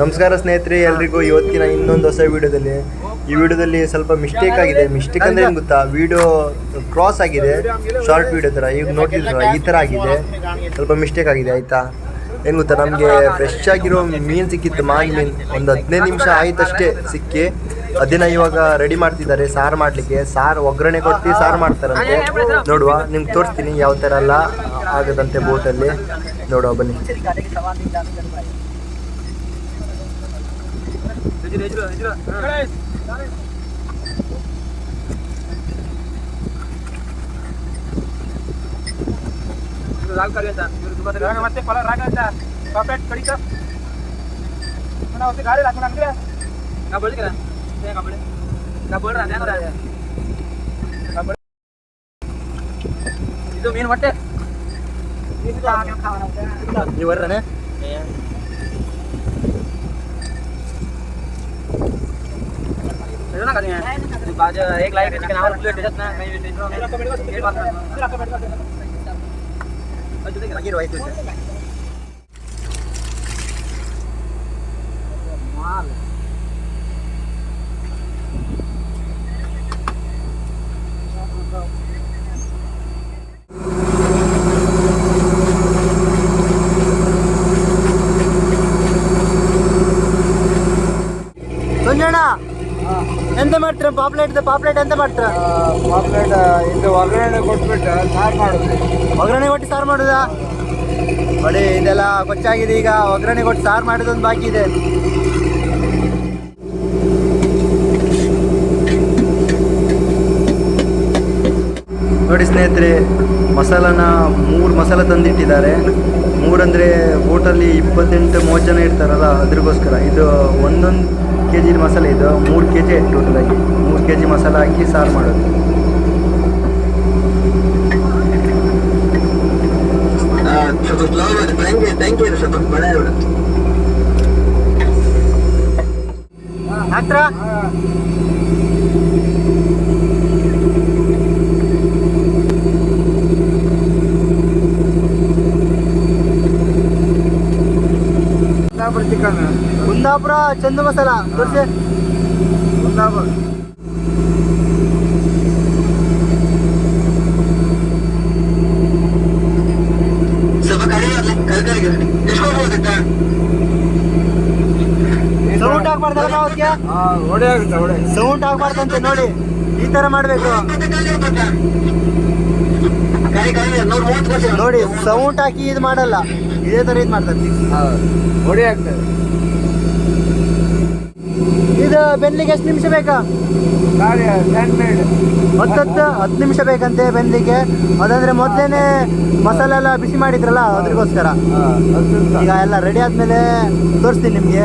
ನಮಸ್ಕಾರ ಸ್ನೇಹಿತರೆ, ಎಲ್ರಿಗೂ ಇವತ್ತಿನ ಇನ್ನೊಂದು ಹೊಸ ವಿಡಿಯೋದಲ್ಲಿ. ಈ ವಿಡಿಯೋದಲ್ಲಿ ಸ್ವಲ್ಪ ಮಿಸ್ಟೇಕ್ ಆಗಿದೆ. ಮಿಸ್ಟೇಕ್ ಅಂದ್ರೆ ಏನು ಗೊತ್ತಾ? ವಿಡಿಯೋ ಕ್ರಾಸ್ ಆಗಿದೆ. ಶಾರ್ಟ್ ವಿಡಿಯೋ ಥರ ಈಗ ನೋಡಿದ್ರ ಈ ಥರ ಆಗಿದೆ. ಸ್ವಲ್ಪ ಮಿಸ್ಟೇಕ್ ಆಗಿದೆ, ಆಯ್ತಾ? ಏನು ಗೊತ್ತಾ? ನಮಗೆ ಫ್ರೆಶ್ ಆಗಿರೋ ಮೀನು ಸಿಕ್ಕಿತ್ತು, ಮಾಗಿ ಮೀನು. ಒಂದು ಹದಿನೈದು ನಿಮಿಷ ಆಯ್ತಷ್ಟೇ ಸಿಕ್ಕಿ. ಅದನ್ನ ಇವಾಗ ರೆಡಿ ಮಾಡ್ತಿದ್ದಾರೆ. ಸಾರು ಮಾಡಲಿಕ್ಕೆ. ಸಾರು ಒಗ್ಗರಣೆ ಕೊಟ್ಟು ಸಾರು ಮಾಡ್ತಾರಂತೆ. ನೋಡುವ, ನಿಮ್ಗೆ ತೋರಿಸ್ತೀನಿ. ಯಾವ ಥರ ಎಲ್ಲ ಆಗುತ್ತಂತೆ ಬೋಟಲ್ಲಿ ನೋಡುವ, ಬನ್ನಿ. ಮತ್ತೆ ಫಲ ರಾಗ ಅಂತ ಕಾಪೇಟ್ ಕಡಿತ ನಾವು ಗಾಡಿ ಹಾಕೊಂಡು ಅಂದ್ರೆ ನಾ ಬಳಿಕರ ನಾ ಬಳಿ ನಾ ಬೋಳ್ರ ಅದೇ ಇದು ಮೀನು ಹೊಟ್ಟೆ ನೀವು ಬರ್ರನೆ एक लाइक लेकिन ಸಂಜಣ್ಣ ಎಂತ ಮಾಡ್ತೀರ? ಪಾಪ್ಲೇಟ್ ಪಾಪ್ಲೇಟ್ ಎಂತ ಮಾಡ್ತೀರ? ಪಾಪ್ಲೇಟ್ ಇದು ಒಗ್ಗರಣೆ ಕೊಟ್ಬಿಟ್ಟು ಸಾರು ಮಾಡೋದು. ಒಗ್ಗರಣೆ ಕೊಟ್ಟು ಸಾರು ಮಾಡುದಾ? ನೋಡಿ ಇದೆಲ್ಲ ಕೊಚ್ಚಾಗಿದೆ ಈಗ ಒಗ್ಗರಣೆ ಕೊಟ್ಟು ಸಾರು ಮಾಡೋದೊಂದು ಬಾಕಿ ಇದೆ. ನೋಡಿ ಸ್ನೇಹಿತರೆ ಮಸಾಲಾನ ಮೂರು ಮಸಾಲ ತಂದಿಟ್ಟಿದ್ದಾರೆ. ಮೂರಂದರೆ ಬೋಟಲ್ಲಿ ಇಪ್ಪತ್ತೆಂಟು ಮೂವತ್ತು ಜನ ಇರ್ತಾರಲ್ಲ ಅದ್ರಗೋಸ್ಕರ. ಇದು ಒಂದೊಂದು ಕೆ ಜಿ ಮಸಾಲೆ ಇದು ಮೂರು ಕೆ ಜಿ ಟೋಟಲ್ ಆಗಿ. ಮೂರು ಕೆ ಜಿ ಮಸಾಲ ಹಾಕಿ ಸಾರು ಮಾಡೋದು. ಸ್ವಲ್ಪ ಚಿಕನ್ ಕುಂದಾಪುರ ಚಂದು ಮಸಾಲ ತೋರಿಸಿ. ಕುಂದಾಪುರ. ಸೌಂಡ್ ಆಗ್ಬಾರ್ದಲ್ಲ ನಾವು ಅದಕ್ಕೆ ಒಡೆ ಆಗುತ್ತೆ ಒಡೆ ಸೌಂಡ್ ಆಗ್ಬಾರ್ದಂತೆ ನೋಡಿ. ಈ ತರ ಮಾಡ್ಬೇಕು. ನೋಡಿ ಸೌಂಡ್ ಹಾಕಿ ಇದು ಮಾಡಲ್ಲ. ಇದೇ ತರ ಇದು ಮಾಡ್ತಾರೆ. ಹೊಡಿ ಆಗ್ತದೆ. ಇದು ಬೆನ್ಲಿಗೆ ಎಷ್ಟು ನಿಮಿಷ ಬೇಕಾ? ಹತ್ತತ್ತು ಹತ್ತು ನಿಮಿಷ ಬೇಕಂತೆ ಬೆನ್ಲಿಗೆ ಅದಂದ್ರೆ ಮೊದಲೇನೆ ಮಸಾಲೆ ಎಲ್ಲ ಬಿಸಿ ಮಾಡಿದ್ರಲ್ಲ ಅದ್ರಿಗೋಸ್ಕರ. ಈಗ ಎಲ್ಲ ರೆಡಿ ಆದ್ಮೇಲೆ ತೋರಿಸ್ತೀನಿ ನಿಮಗೆ.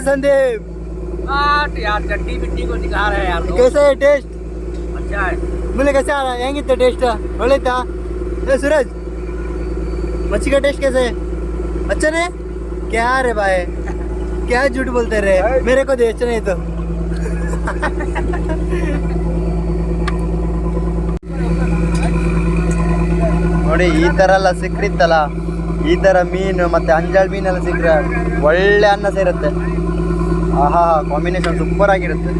संदीप यार चट्टी मिट्टी को दिखा रहे हैं यार लोग। कैसा है टेस्ट अच्छा है मुझे कैसे आ रहा है ಹೆಂಗಿತ್ತು ಟೇಸ್ಟ್ ಒಳ್ಳೆತಾ ಏ सूरज मच्छी का टेस्ट कैसे है अच्छा ने क्या रे भाई क्या झूठ बोलते रहे मेरे को दे अच्छा नहीं तो ನೋಡಿ ಈ ತರ ಎಲ್ಲ ಸಿಕ್ಕಿತ್ತಲ್ಲ ಈ ತರ ಮೀನು ಮತ್ತೆ ಅಂಜಾಳ್ ಮೀನೆಲ್ಲ ಸಿಕ್ಕರೆ ಒಳ್ಳೆ ಅನ್ನ ಸೇರುತ್ತೆ ಆಹಾ ಕಾಂಬಿನೇಷನ್ ಸೂಪರ್ ಆಗಿರುತ್ತೆ.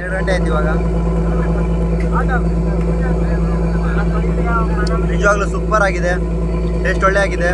ಎರಡು ಗಂಟೆ ಆಯ್ತು ಇವಾಗ. ನಿಜವಾಗ್ಲೂ ಸೂಪರ್ ಆಗಿದೆ. ಟೇಸ್ಟ್ ಒಳ್ಳೆ ಆಗಿದೆ.